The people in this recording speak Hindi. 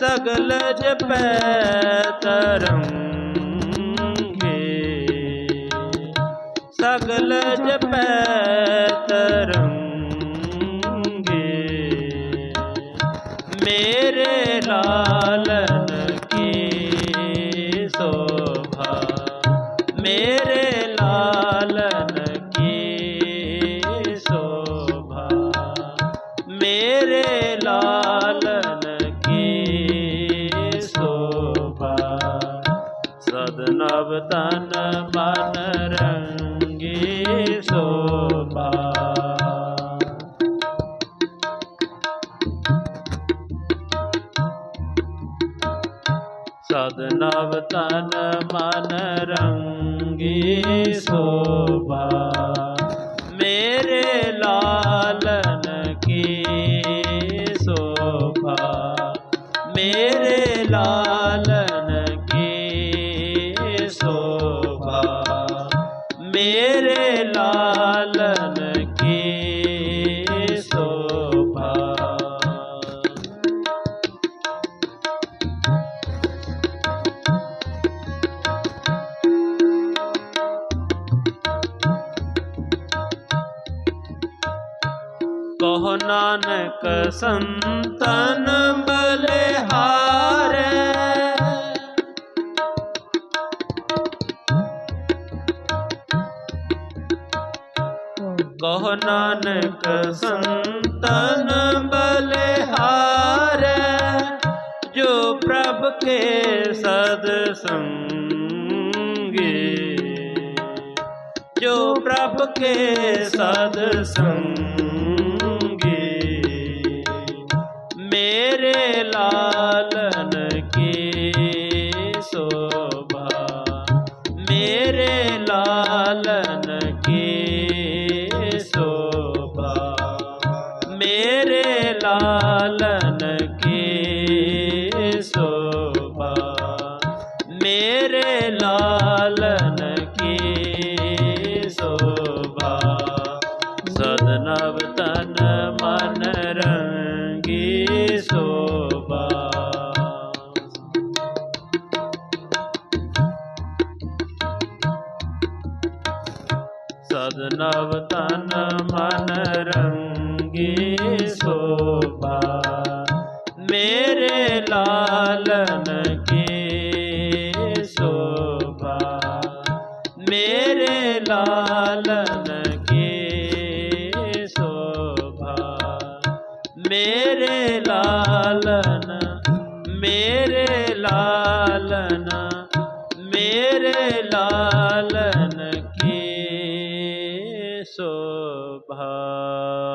सगल जप तरंगे। सगल जप तरंगे। मेरे लाल शोभा। मेरे लाल मेरे नव तन मन रंगी शोभा। सदनव तन मन रंगी शोभा। मेरे लालन की शोभा। मेरे लाल ਕਹੋ ਨਾਨਕ ਸੰਤਨ ਬਲਿਹਾਰੈ। ਕਹੋ ਨਾਨਕ ਸੰਤਨ ਬਲਿਹਾਰੈ। ਜੋ ਪ੍ਰਭ ਕੇ ਸਦ ਸੰਗੇ आपके सदसंगी मेरे लालन की शोभा। मेरे लालन की शोभा। मेरे लालन नव तन मन रंगी शोभा। मेरे लालन की शोभा। मेरे लालन की शोभा। मेरे लालन मेरे लालन मेरे लालन subha